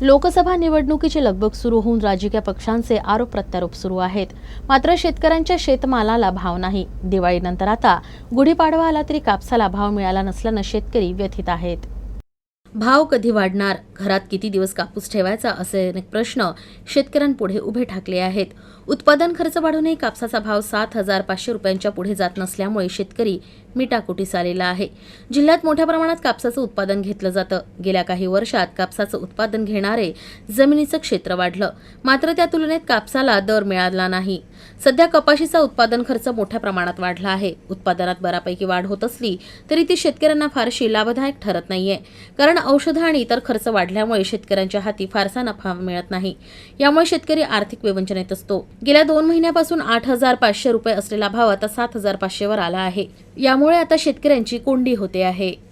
लोकसभा निवडणुकीची लगबग सुरू होऊन राजकीय पक्षांचे आरोप प्रत्यारोप सुरू आहेत. मात्र शेतकऱ्यांच्या शेतमालाला भाव नाही. दिवाळीनंतर आता गुढीपाडवा आला तरी कापसाला भाव मिळाला नसल्यानं शेतकरी व्यथित आहेत. भाव कधी वाढणार? घरात किती दिवस कापूस ठेवायचा असे अनेक प्रश्न शेतकऱ्यांपुढे उभे ठाकले आहेत. उत्पादन खर्च वाढूनही कापसाचा भाव सात हजार पाचशे रुपयांच्या पुढे जात नसल्यामुळे शेतकरी मिटाकुटीस आलेला आहे. जिल्ह्यात मोठ्या प्रमाणात कापसाचं उत्पादन घेतलं जातं. गेल्या काही वर्षात कापसाचं उत्पादन घेणारे जमिनीचं क्षेत्र वाढलं. मात्र त्या तुलनेत कापसाला दर मिळाला नाही. सध्या कपाशीचा उत्पादन खर्च मोठ्या प्रमाणात वाढला आहे. उत्पादनात बऱ्यापैकी वाढ होत असली तरी ती शेतकऱ्यांना फारशी लाभदायक ठरत नाहीये. कारण औषधं आणि इतर खर्च वाढल्यामुळे शेतकऱ्यांच्या हाती फारसा नफा मिळत नाही. यामुळे शेतकरी आर्थिक विवंचनेत असतो. गेल्या दोन महिन्यापासून आठ हजार पाचशे रुपये असलेला भाव आता सात हजार पाचशेवर आला आहे. यामुळे आता शेतकऱ्यांची कोंडी होते आहे.